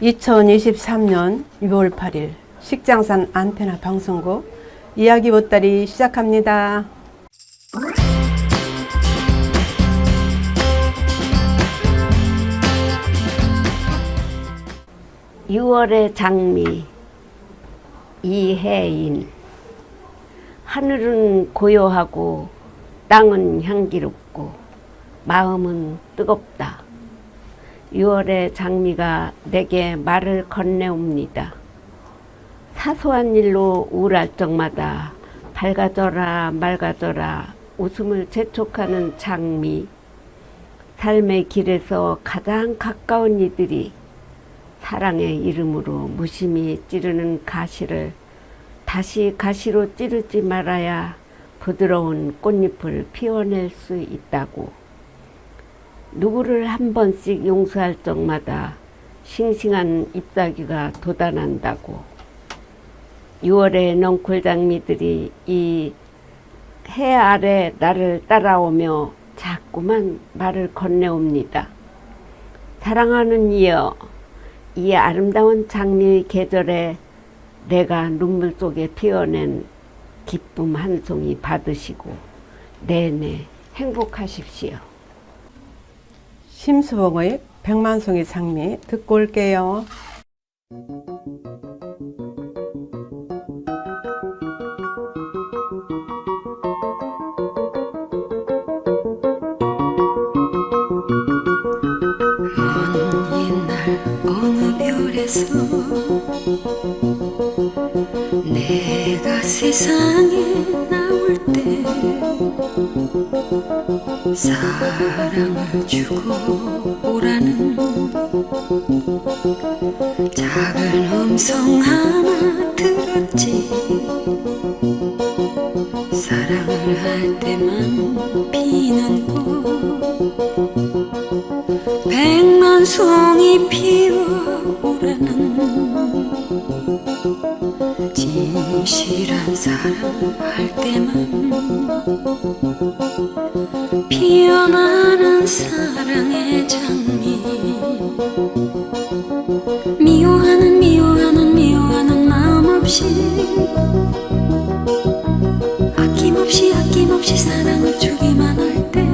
(2023년 6월 8일) 식장산 안테나 방송국 이야기 보따리 시작합니다. 6월의 장미 이혜인 하늘은 고요하고 땅은 향기롭고 마음은 뜨겁다. 6월의 장미가 내게 말을 건네옵니다. 사소한 일로 우울할 적마다 밝아져라 맑아져라 웃음을 재촉하는 장미 삶의 길에서 가장 가까운 이들이 사랑의 이름으로 무심히 찌르는 가시를 다시 가시로 찌르지 말아야 부드러운 꽃잎을 피워낼 수 있다고. 누구를 한 번씩 용서할 적마다 싱싱한 잎사귀가 돋아난다고. 6월의 넝쿨장미들이 이 해 아래 나를 따라오며 자꾸만 말을 건네옵니다. 사랑하는 이여, 이 아름다운 장미의 계절에 내가 눈물 속에 피어낸 기쁨 한 송이 받으시고 내내 행복하십시오. 심수봉의 백만송이 장미 듣고 올게요. 먼 옛날 어느 별에서 내가 세상에 나올 때 사랑을 주고 오라는 작은 음성 하나 들었지. 사랑을 할 때만 피는 꽃. 백만 송이 피어오라는 진실한 사랑할 때만 피어나는 사랑의 장미. 미워하는 미워하는 미워하는 마음 없이 아낌없이 아낌없이 사랑을 주기만 할 때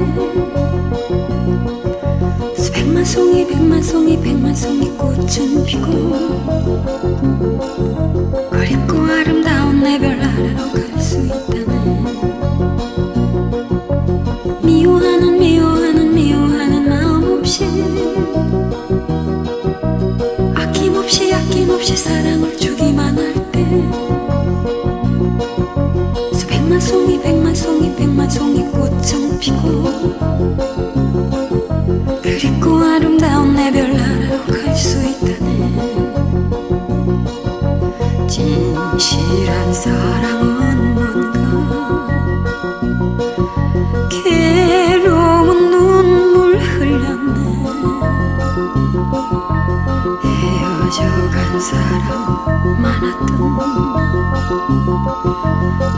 수백만 송이 백만 송이 백만 송이 꽃은 피고 그립고 아름다운 내별 아래로 갈 수 있다네 미워하는 미워하는 미워하는 마음 없이 아낌없이 아낌없이 사랑을 주기만 할 때 수백만 송이 백만 송이 백만 송이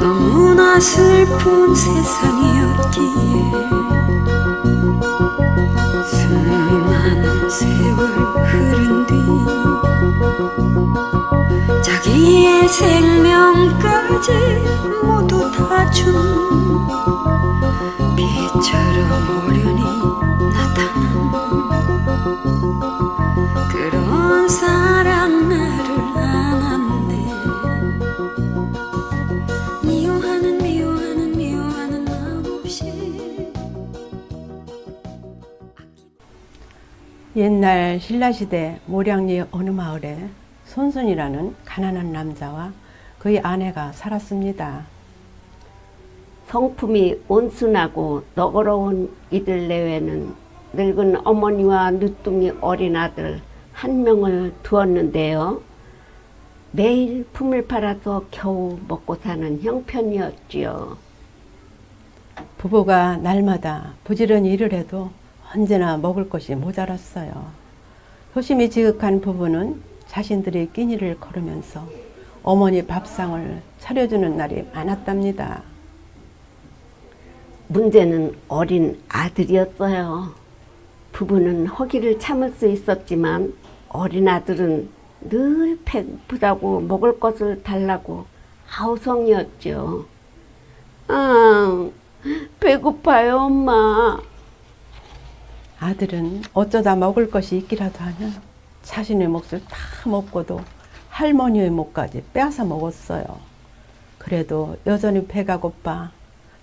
너무나 슬픈 세상이었기에 수많은 세월 흐른 뒤 자기의 생명까지 모두 다 준 빛처럼 오련 옛날 신라시대 모량리 어느 마을에 손순이라는 가난한 남자와 그의 아내가 살았습니다. 성품이 온순하고 너그러운 이들 내외는 늙은 어머니와 늦둥이 어린 아들 한 명을 두었는데요. 매일 품을 팔아서 겨우 먹고 사는 형편이었지요. 부부가 날마다 부지런히 일을 해도 언제나 먹을 것이 모자랐어요. 효심이 지극한 부부는 자신들의 끼니를 걸으면서 어머니 밥상을 차려주는 날이 많았답니다. 문제는 어린 아들이었어요. 부부는 허기를 참을 수 있었지만 어린 아들은 늘 배고프다고 먹을 것을 달라고 하우성이었죠. 아, 배고파요, 엄마. 아들은 어쩌다 먹을 것이 있기라도 하면 자신의 몫을 다 먹고도 할머니의 몫까지 빼앗아 먹었어요. 그래도 여전히 배가 고파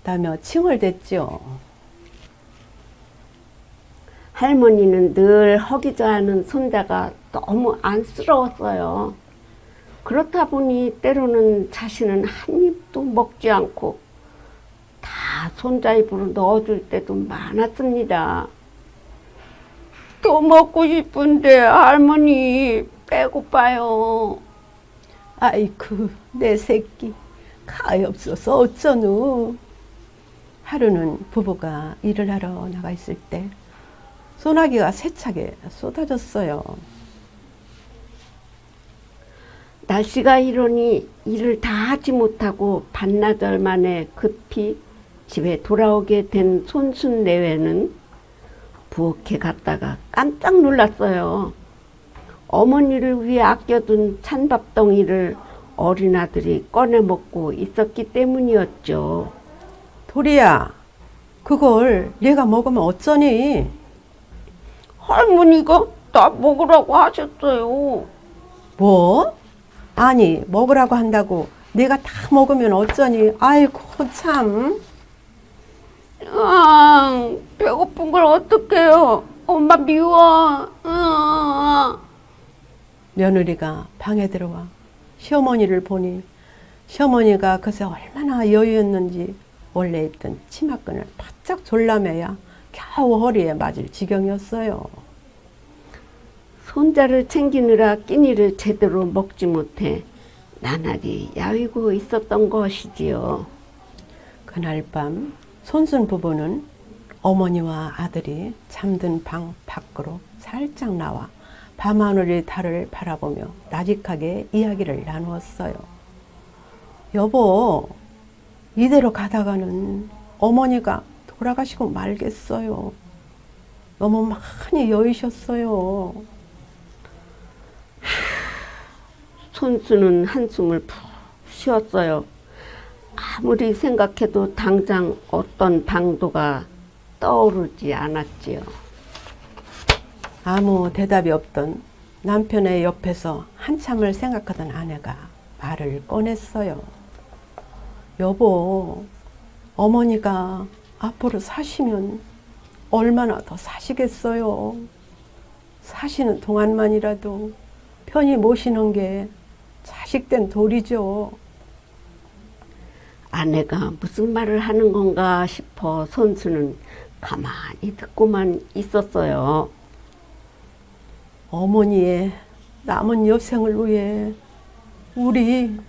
다며 칭얼댔죠. 할머니는 늘 허기져 하는 손자가 너무 안쓰러웠어요. 그렇다 보니 때로는 자신은 한 입도 먹지 않고 다 손자 입으로 넣어줄 때도 많았습니다. 또 먹고 싶은데 할머니 배고파요. 아이쿠 내 새끼. 가엾어서 어쩌누? 하루는 부부가 일을 하러 나가 있을 때 소나기가 세차게 쏟아졌어요. 날씨가 이러니 일을 다 하지 못하고 반나절 만에 급히 집에 돌아오게 된 손순 내외는 부엌에 갔다가 깜짝 놀랐어요. 어머니를 위해 아껴둔 찬밥덩이를 어린 아들이 꺼내 먹고 있었기 때문이었죠. 도리야 그걸 내가 먹으면 어쩌니 할머니가 나 먹으라고 하셨어요. 뭐? 아니 먹으라고 한다고 내가 다 먹으면 어쩌니 아이고 참 아, 배고픈 걸 어떡해요. 엄마 미워. 아. 며느리가 방에 들어와 시어머니를 보니 시어머니가 그새 얼마나 여유였는지 원래 있던 치마끈을 바짝 졸라매야 겨우 허리에 맞을 지경이었어요. 손자를 챙기느라 끼니를 제대로 먹지 못해 나날이 야위고 있었던 것이지요. 그날 밤 손순 부부는 어머니와 아들이 잠든 방 밖으로 살짝 나와 밤하늘의 달을 바라보며 나직하게 이야기를 나누었어요. 여보, 이대로 가다가는 어머니가 돌아가시고 말겠어요. 너무 많이 여의셨어요. 손수는 한숨을 푹 쉬었어요. 아무리 생각해도 당장 어떤 방도가 떠오르지 않았지요. 아무 대답이 없던 남편의 옆에서 한참을 생각하던 아내가 말을 꺼냈어요. 여보, 어머니가 앞으로 사시면 얼마나 더 사시겠어요? 사시는 동안만이라도 편히 모시는 게 자식된 도리죠. 아내가 무슨 말을 하는 건가 싶어 손수는 가만히 듣고만 있었어요. 어머니의 남은 여생을 위해 우리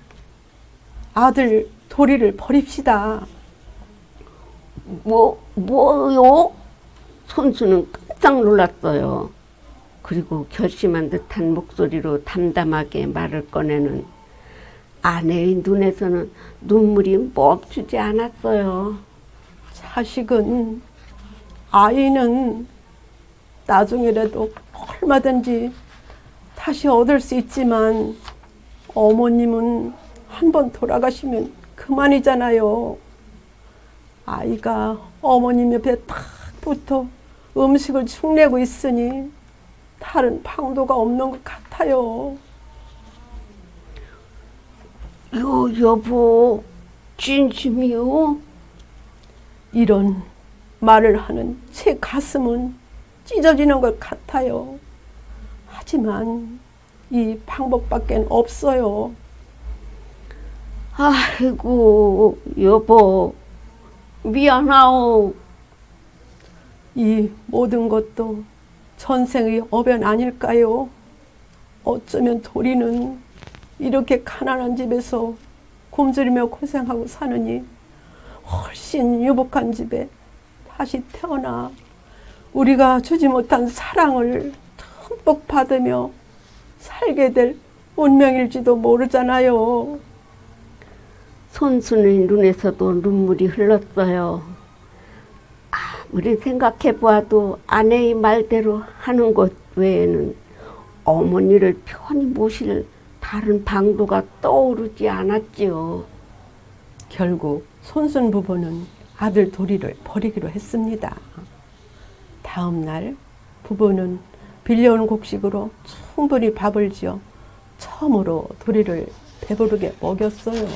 아들 도리를 버립시다. 뭐, 뭐요? 손수는 깜짝 놀랐어요. 그리고 결심한 듯한 목소리로 담담하게 말을 꺼내는 아내의 눈에서는 눈물이 멈추지 않았어요. 자식은 아이는 나중에라도 얼마든지 다시 얻을 수 있지만 어머님은 한 번 돌아가시면 그만이잖아요. 아이가 어머님 옆에 탁 붙어 음식을 축내고 있으니 다른 방도가 없는 것 같아요. 요, 여보, 진심이요? 이런 말을 하는 제 가슴은 찢어지는 것 같아요. 하지만 이 방법밖엔 없어요. 아이고, 여보, 미안하오. 이 모든 것도 전생의 어변 아닐까요? 어쩌면 도리는 이렇게 가난한 집에서 굶주리며 고생하고 사느니 훨씬 유복한 집에 다시 태어나 우리가 주지 못한 사랑을 듬뿍 받으며 살게 될 운명일지도 모르잖아요. 손순의 눈에서도 눈물이 흘렀어요. 우리 생각해 보아도 아내의 말대로 하는 것 외에는 어머니를 편히 모실 다른 방도가 떠오르지 않았지요. 결국 손순 부부는 아들 도리를 버리기로 했습니다. 다음 날 부부는 빌려온 곡식으로 충분히 밥을 지어 처음으로 도리를 배부르게 먹였어요.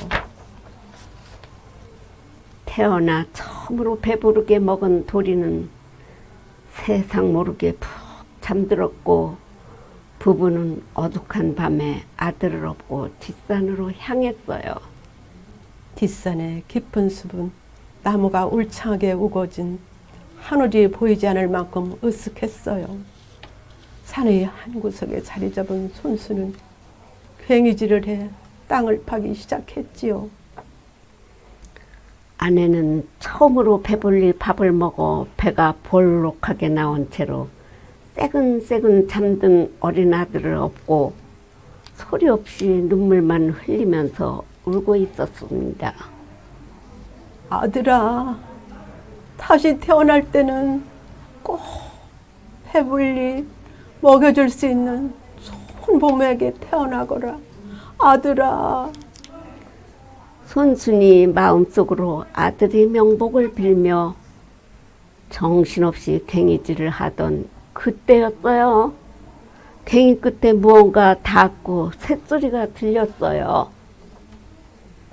태어나 처음으로 배부르게 먹은 도리는 세상 모르게 푹 잠들었고 부부는 어둑한 밤에 아들을 업고 뒷산으로 향했어요. 뒷산의 깊은 숲은 나무가 울창하게 우거진 하늘이 보이지 않을 만큼 으쓱했어요. 산의 한 구석에 자리 잡은 손수는 괭이질을 해 땅을 파기 시작했지요. 아내는 처음으로 배불리 밥을 먹어 배가 볼록하게 나온 채로 새근새근 잠든 어린 아들을 업고 소리 없이 눈물만 흘리면서 울고 있었습니다. 아들아, 다시 태어날 때는 꼭 배불리 먹여줄 수 있는 좋은 몸에게 태어나거라. 아들아. 손순이 마음속으로 아들의 명복을 빌며 정신없이 괭이질을 하던 그때였어요. 괭이 끝에 무언가 닿고 새소리가 들렸어요.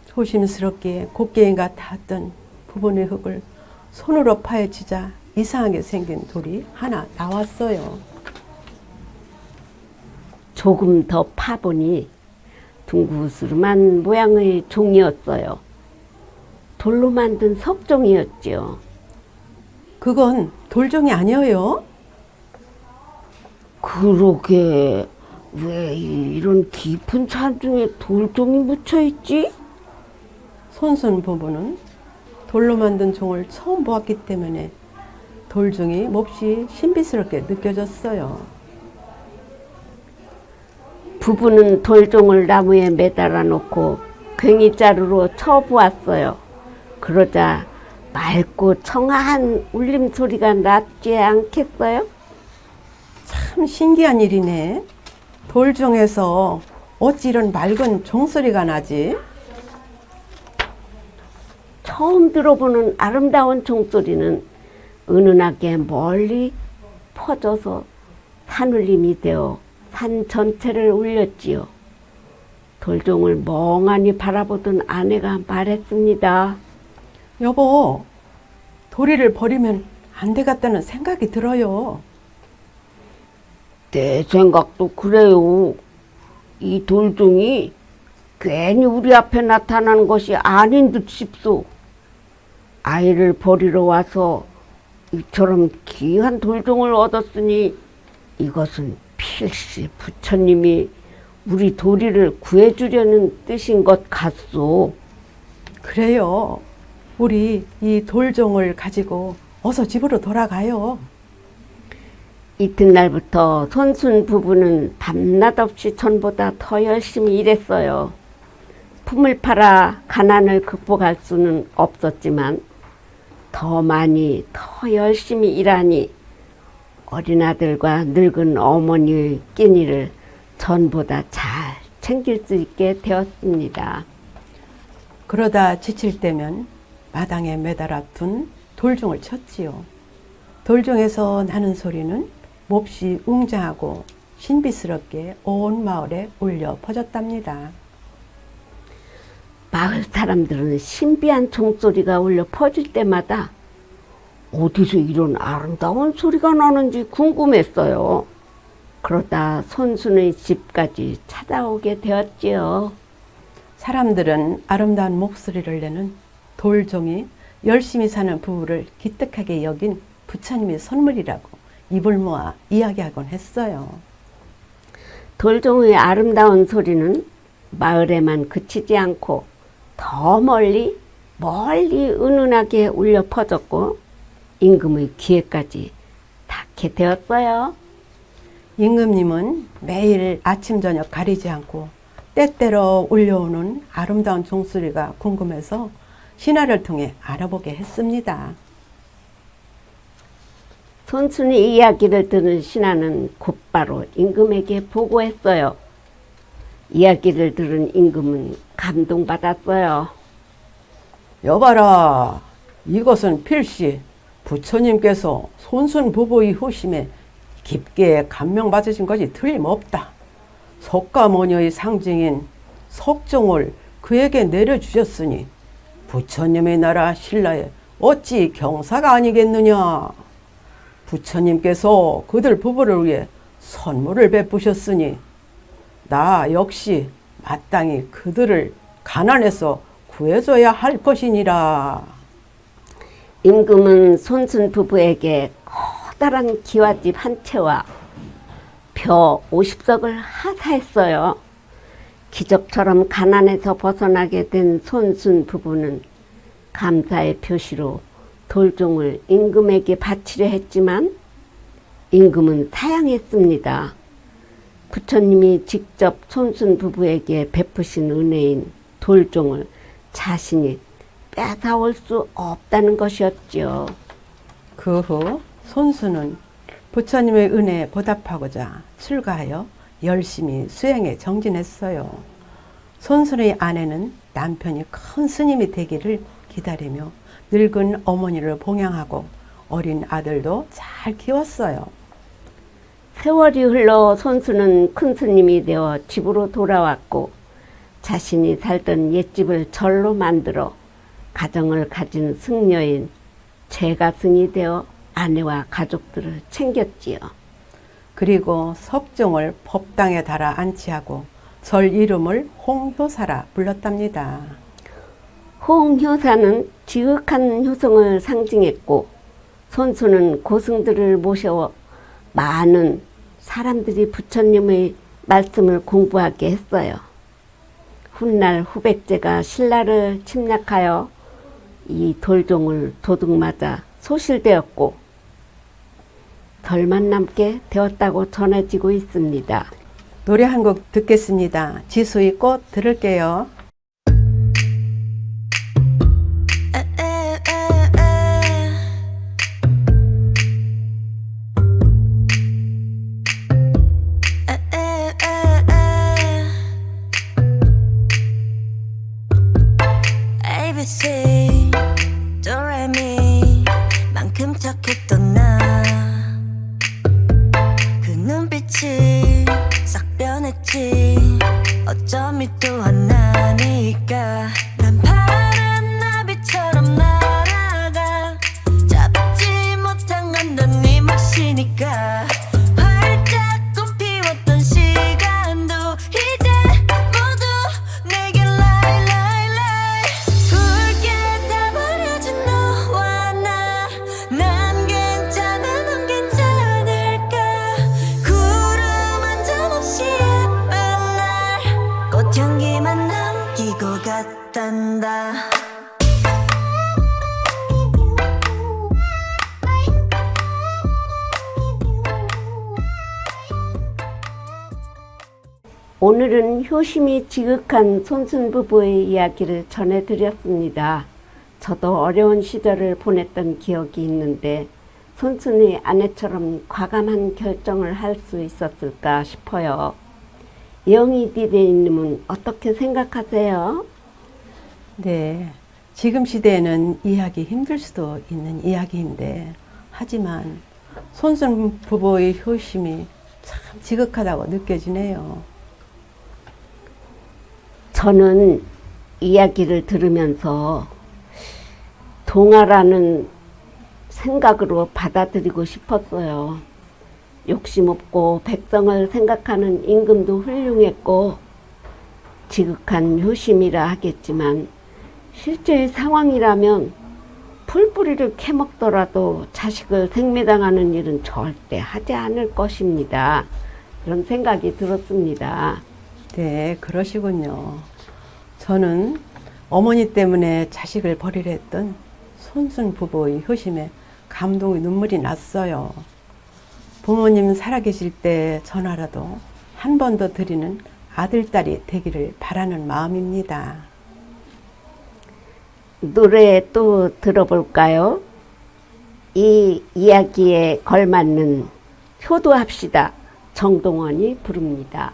조심스럽게 곡괭이가 닿았던 부분의 흙을 손으로 파헤치자 이상하게 생긴 돌이 하나 나왔어요. 조금 더 파보니 둥그스름한 모양의 종이었어요. 돌로 만든 석종이었지요. 그건 돌종이 아니에요. 그러게 왜 이런 깊은 산중에 돌종이 묻혀 있지? 손순 부부는 돌로 만든 종을 처음 보았기 때문에 돌종이 몹시 신비스럽게 느껴졌어요. 부부는 돌종을 나무에 매달아 놓고 괭이자루로 쳐보았어요. 그러자 맑고 청아한 울림 소리가 났지 않겠어요? 참 신기한 일이네. 돌종에서 어찌 이런 맑은 종소리가 나지? 처음 들어보는 아름다운 종소리는 은은하게 멀리 퍼져서 산울림이 되어 산 전체를 울렸지요. 돌종을 멍하니 바라보던 아내가 말했습니다. 여보, 도리를 버리면 안 되겠다는 생각이 들어요. 내 생각도 그래요. 이 돌종이 괜히 우리 앞에 나타나는 것이 아닌 듯 싶소. 아이를 버리러 와서 이처럼 귀한 돌종을 얻었으니 이것은 필시 부처님이 우리 도리를 구해주려는 뜻인 것 같소. 그래요. 우리 이 돌종을 가지고 어서 집으로 돌아가요. 이튿날부터 손순 부부는 밤낮 없이 전보다 더 열심히 일했어요. 품을 팔아 가난을 극복할 수는 없었지만 더 많이 더 열심히 일하니 어린아들과 늙은 어머니의 끼니를 전보다 잘 챙길 수 있게 되었습니다. 그러다 지칠 때면 마당에 매달아 둔 돌종을 쳤지요. 돌종에서 나는 소리는 몹시 웅장하고 신비스럽게 온 마을에 울려 퍼졌답니다. 마을 사람들은 신비한 종소리가 울려 퍼질 때마다 어디서 이런 아름다운 소리가 나는지 궁금했어요. 그러다 손순의 집까지 찾아오게 되었지요. 사람들은 아름다운 목소리를 내는 돌종이 열심히 사는 부부를 기특하게 여긴 부처님의 선물이라고 입을 모아 이야기하곤 했어요. 돌종의 아름다운 소리는 마을에만 그치지 않고 더 멀리 멀리 은은하게 울려 퍼졌고 임금의 귀에까지 닿게 되었어요. 임금님은 매일 아침 저녁 가리지 않고 때때로 울려오는 아름다운 종소리가 궁금해서 신하를 통해 알아보게 했습니다. 손순의 이야기를 들은 신하는 곧바로 임금에게 보고했어요. 이야기를 들은 임금은 감동받았어요. 여봐라, 이것은 필시 부처님께서 손순 부부의 효심에 깊게 감명받으신 것이 틀림없다. 석가모니의 상징인 석종을 그에게 내려주셨으니 부처님의 나라 신라에 어찌 경사가 아니겠느냐. 부처님께서 그들 부부를 위해 선물을 베푸셨으니 나 역시 마땅히 그들을 가난에서 구해줘야 할 것이니라. 임금은 손순 부부에게 커다란 기와집 한 채와 벼 50석을 하사했어요. 기적처럼 가난에서 벗어나게 된 손순 부부는 감사의 표시로 돌종을 임금에게 바치려 했지만 임금은 사양했습니다. 부처님이 직접 손순 부부에게 베푸신 은혜인 돌종을 자신이 뺏어올 수 없다는 것이었지요. 그 후 손수는 부처님의 은혜에 보답하고자 출가하여 열심히 수행에 정진했어요. 손순의 아내는 남편이 큰 스님이 되기를 기다리며 늙은 어머니를 봉양하고 어린 아들도 잘 키웠어요. 세월이 흘러 손수는 큰 스님이 되어 집으로 돌아왔고 자신이 살던 옛집을 절로 만들어 가정을 가진 승려인 제가승이 되어 아내와 가족들을 챙겼지요. 그리고 석종을 법당에 달아 안치하고 절 이름을 홍효사라 불렀답니다. 홍효사는 지극한 효성을 상징했고 손수는 고승들을 모셔 많은 사람들이 부처님의 말씀을 공부하게 했어요. 훗날 후백제가 신라를 침략하여 이 돌종을 도둑맞아 소실되었고 덜만 남게 되었다고 전해지고 있습니다. 노래 한 곡 듣겠습니다. 지수의 꽃 들을게요. 어쩜 또 하나니까 오늘은 효심이 지극한 손순 부부의 이야기를 전해드렸습니다. 저도 어려운 시절을 보냈던 기억이 있는데 손순의 아내처럼 과감한 결정을 할 수 있었을까 싶어요. 영희 디데이님은 어떻게 생각하세요? 네. 지금 시대에는 이해하기 힘들 수도 있는 이야기인데, 하지만 손순 부부의 효심이 참 지극하다고 느껴지네요. 저는 이야기를 들으면서 동화라는 생각으로 받아들이고 싶었어요. 욕심 없고 백성을 생각하는 임금도 훌륭했고 지극한 효심이라 하겠지만 실제의 상황이라면 풀뿌리를 캐먹더라도 자식을 생매당하는 일은 절대 하지 않을 것입니다. 그런 생각이 들었습니다. 네, 그러시군요. 저는 어머니 때문에 자식을 버리려 했던 손순 부부의 효심에 감동의 눈물이 났어요. 부모님 살아계실 때 전화라도 한 번 더 드리는 아들, 딸이 되기를 바라는 마음입니다. 노래 또 들어볼까요? 이 이야기에 걸맞는 효도합시다. 정동원이 부릅니다.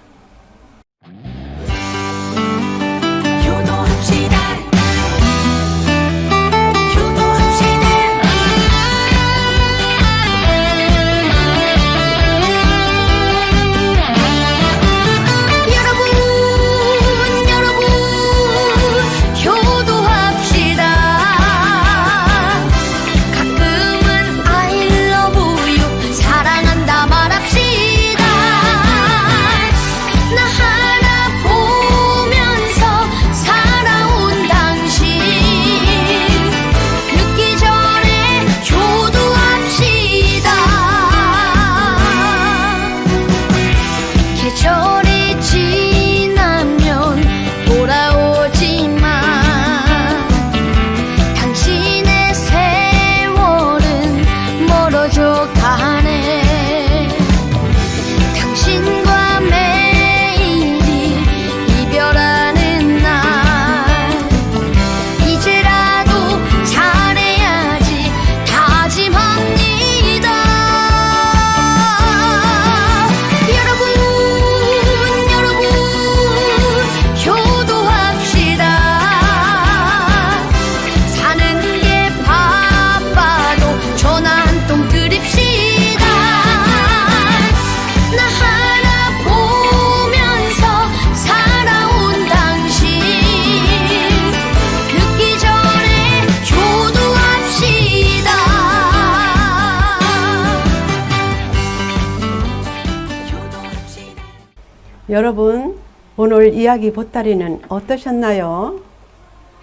오늘 이야기 보따리는 어떠셨나요?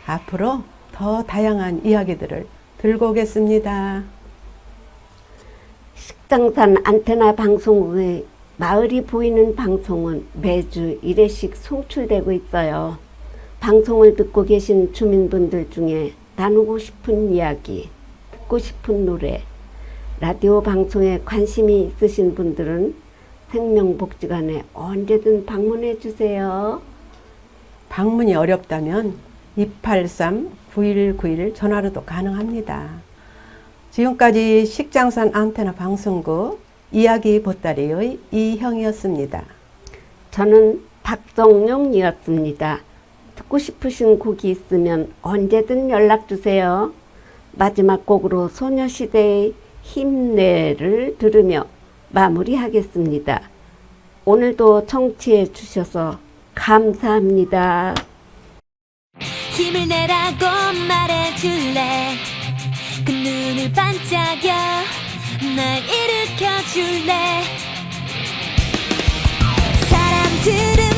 앞으로 더 다양한 이야기들을 들고 오겠습니다. 식장산 안테나 방송국의 마을이 보이는 방송은 매주 1회씩 송출되고 있어요. 방송을 듣고 계신 주민분들 중에 나누고 싶은 이야기, 듣고 싶은 노래, 라디오 방송에 관심이 있으신 분들은 생명복지관에 언제든 방문해 주세요. 방문이 어렵다면 283-9191 전화로도 가능합니다. 지금까지 식장산 안테나 방송국 이야기 보따리의 이형이었습니다. 저는 박정용이었습니다. 듣고 싶으신 곡이 있으면 언제든 연락 주세요. 마지막 곡으로 소녀시대의 힘내를 들으며 마무리하겠습니다. 오늘도 청취해 주셔서 감사합니다. 힘을 내라고 말해줄래 그 눈을 반짝여 날 일으켜줄래 사람들은